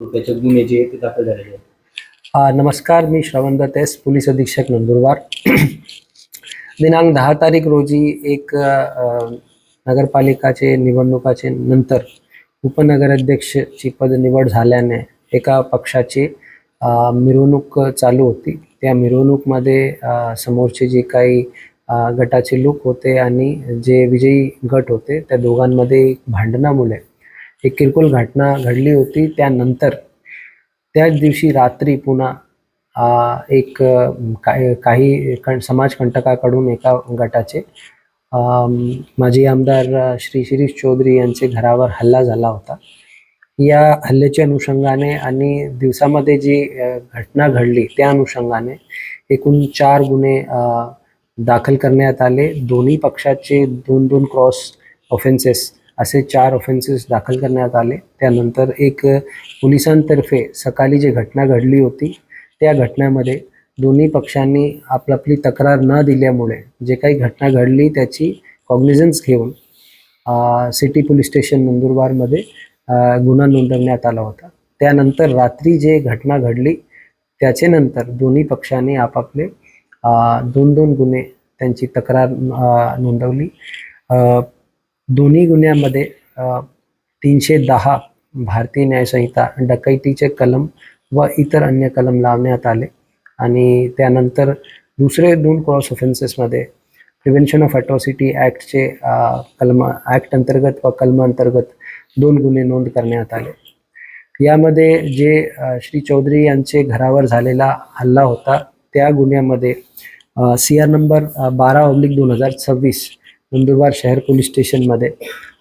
रुपयाचे गुन्हे जे आहेत ते दाखल झालेले आहेत. नमस्कार मी श्रवण दत्त एस पोलीस अधीक्षक नंदुरबार. दिनांक दहा तारीख रोजी एक अ, नगरपालिकाचे निवडणुकाचे नंतर उपनगराध्यक्षची पद निवड झाल्याने एका पक्षाची अ, मिरवणूक चालू होती. त्या मिरवणूकमध्ये अ, समोरचे जे काही अ, गटाचे लोक होते आणि जे विजयी गट होते त्या दोघांमध्ये एक भांडणामुळे एक किरकोळ घटना घडली होती. त्यानंतर त्याच दिवशी रात्री पुन्हा एक काही काही समाजकंटकाकडून एका गटाचे माजी आमदार श्री शिरीष चौधरी यांचे घरावर हल्ला झाला होता. या हल्ल्याच्या अनुषंगाने आणि दिवसामध्ये जी घटना घडली त्या अनुषंगाने एकूण चार गुन्हे दाखल करण्यात आले. दोन्ही पक्षाचे दोन दोन क्रॉस ऑफेन्सेस असे चार ऑफेन्सेस दाखल करण्यात आले. त्यानंतर एक पोलिसांतर्फे सकाळी जी घटना घडली होती त्या घटनेमध्ये दोन्ही पक्षांनी आपली तक्रार न दिल्यामुळे जे काही घटना घडली त्याची कॉग्निझन्स घेऊन सिटी पोलीस स्टेशन नंदुरबारमध्ये गुन्हा नोंदवण्यात आला होता. त्यानंतर रात्री जे घटना घडली त्याचे नंतर दोन्ही पक्षांनी आपापले दोन दोन गुन्हे त्यांची तक्रार नोंदवली. दोन्ही गुन्ह्यामध्ये तीनशे दहा भारतीय न्यायसंहिता डकैतीचे कलम व इतर अन्य कलम लावण्यात आले. आणि त्यानंतर दुसरे दोन क्रॉस ऑफेन्सेसमध्ये प्रिव्हेन्शन ऑफ अट्रॉसिटी ॲक्टचे कलम ॲक्ट अंतर्गत व कलम अंतर्गत दोन गुन्हे नोंद करण्यात आले. यामध्ये जे श्री चौधरी यांचे घरावर झालेला हल्ला होता त्या गुन्ह्यामध्ये सी आर नंबर बारा ऑब्लिक दोन हजार सव्वीस नंदुरबार शहर पोलीस स्टेशनमध्ये.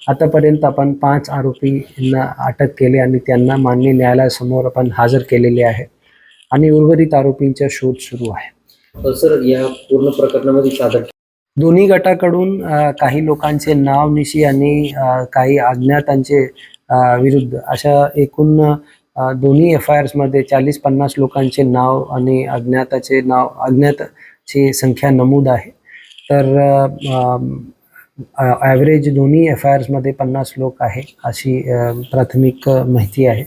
आतापर्यंत आपण पाच आरोपींना अटक केली आणि त्यांना मान्य न्यायालयासमोर आपण हजर केलेले आहे. आणि उर्वरित आरोपींचा शोध सुरू आहे. तर सर या पूर्ण प्रकरणामध्ये सादर दोन्ही गटाकडून काही लोकांचे नाव निशी आणि काही अज्ञातांचे विरुद्ध अशा एकूण दोन्ही एफ आय आर्समध्ये चाळीस पन्नास लोकांचे नाव आणि अज्ञाताचे नाव अज्ञातची संख्या नमूद आहे. तर ॲव्हरेज दोन्ही एफ आय आर्समध्ये पन्नास लोक आहे अशी प्राथमिक माहिती आहे.